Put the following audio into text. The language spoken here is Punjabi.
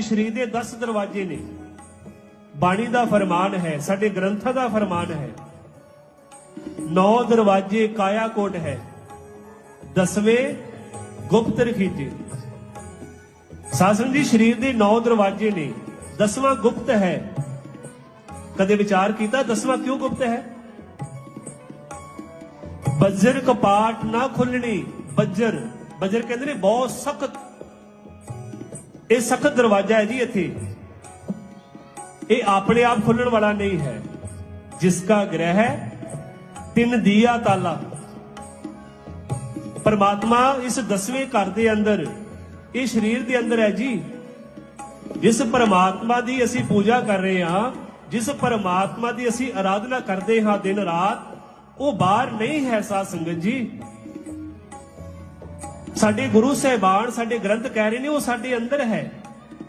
ਸਰੀਰ ਦੇ 10 ਦਰਵਾਜ਼ੇ ਨੇ। ਬਾਣੀ ਦਾ ਫਰਮਾਨ ਹੈ, ਸਾਡੇ ਗ੍ਰੰਥਾਂ ਦਾ ਫਰਮਾਨ ਹੈ। ਨੌ ਦਰਵਾਜ਼ੇ ਕਾਇਆ ਕੋਟ ਹੈ। ਦਸਵੇਂ ਗੁਪਤ ਰਖੀਜੇ ਸਾਸਨ ਜੀ, ਸਰੀਰ ਦੇ ਨੌ ਦਰਵਾਜ਼ੇ ਨੇ। ਦਸਵਾਂ ਗੁਪਤ ਹੈ। ਕਦੇ ਵਿਚਾਰ ਕੀਤਾ, ਦਸਵਾਂ ਕਿਉਂ ਗੁਪਤ ਹੈ? ਬੱਜਰ ਕਪਾਟ ਨਾ ਖੁੱਲਣੀ ਬੱਜਰ। ਬੱਜਰ ਕਹਿੰਦੇ ਨੇ, ਬਹੁਤ ਸਖਤ ਇਹ ਸਖਤ ਦਰਵਾਜ਼ਾ ਹੈ ਜੀ ਇੱਥੇ। ਇਹ ਆਪਣੇ ਆਪ ਖੁੱਲਣ ਵਾਲਾ ਨਹੀਂ ਹੈ। ਜਿਸ ਕਾ ਗ੍ਰਹਿ ਹੈ, ਤਿੰਨ ਦੀਆ ਤਾਲਾ। ਪਰਮਾਤਮਾ ਇਸ ਦਸਵੇਂ ਘਰ ਦੇ ਅੰਦਰ, ਇਹ ਸਰੀਰ ਦੇ ਅੰਦਰ ਹੈ ਜੀ। ਜਿਸ ਪਰਮਾਤਮਾ ਦੀ ਅਸੀਂ ਪੂਜਾ ਕਰ ਰਹੇ ਹਾਂ, ਜਿਸ ਪਰਮਾਤਮਾ ਦੀ ਅਸੀਂ ਆਰਾਧਨਾ ਕਰਦੇ ਹਾਂ ਦਿਨ ਰਾਤ, ਉਹ ਬਾਹਰ ਨਹੀਂ ਹੈ ਸਾਧ ਸੰਗਤ ਜੀ। ਸਾਡੇ ਗੁਰੂ ਸਾਹਿਬਾਨ ਸਾਡੇ ਗ੍ਰੰਥ ਕਹਿ ਰਹੇ ਨੇ ਉਹ ਸਾਡੇ ਅੰਦਰ ਹੈ।